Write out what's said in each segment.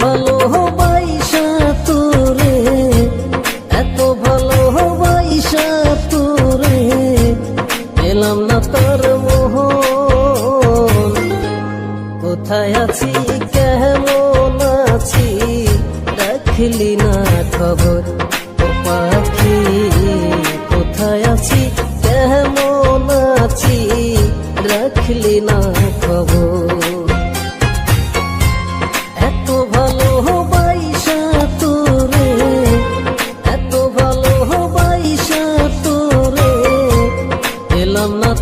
ভালো বাইসা তোরে, এত ভালো বাইসা তোরে, এলাম না তোর কোথায় আছি, কেমন আছি রাখলি না খবর। না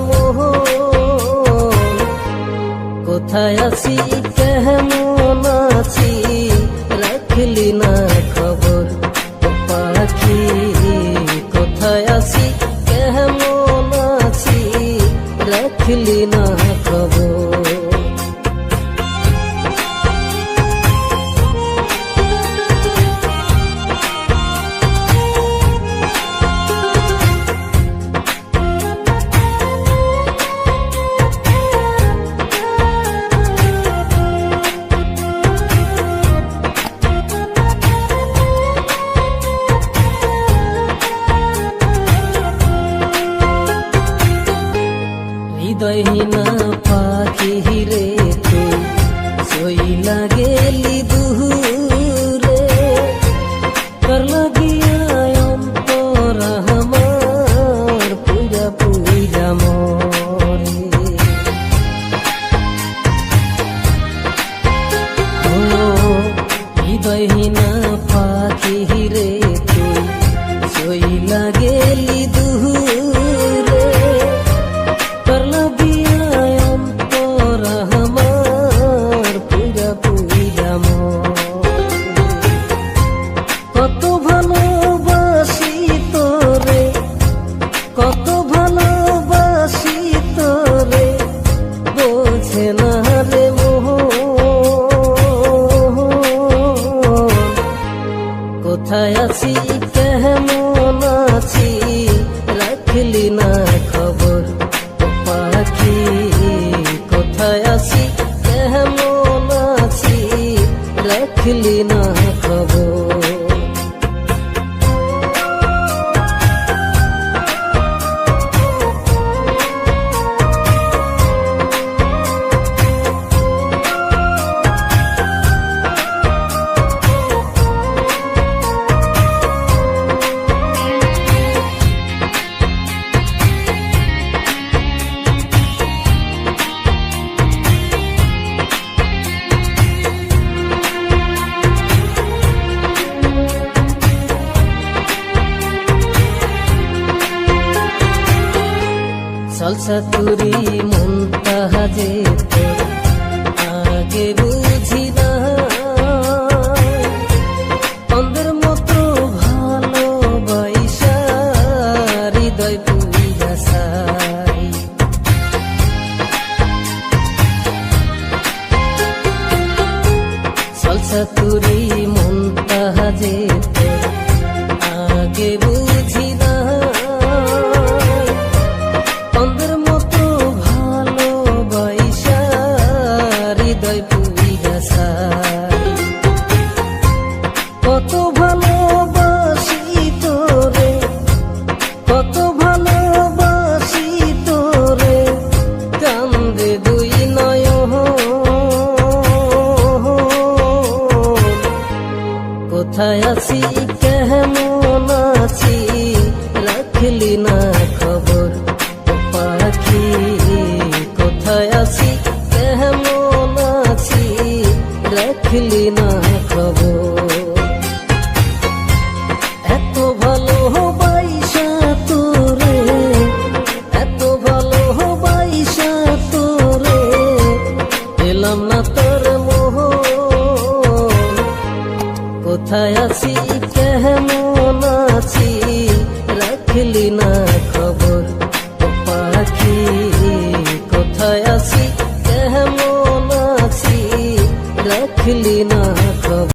মোহ কোথায় আছি soy কোথায় আছি আলসাতুরি মন তাহা আগে বুঝি না। অন্ধের মতো ভালো বাইসা দয় পুজা সাই আলসাতুরি মন তাহা যেতে কোথায় আছি কোথায় আছি, কেমন আছি, রাখলি না খবর পাখি। কোথায় আছি, কেমন আছি, রাখলি না খবর।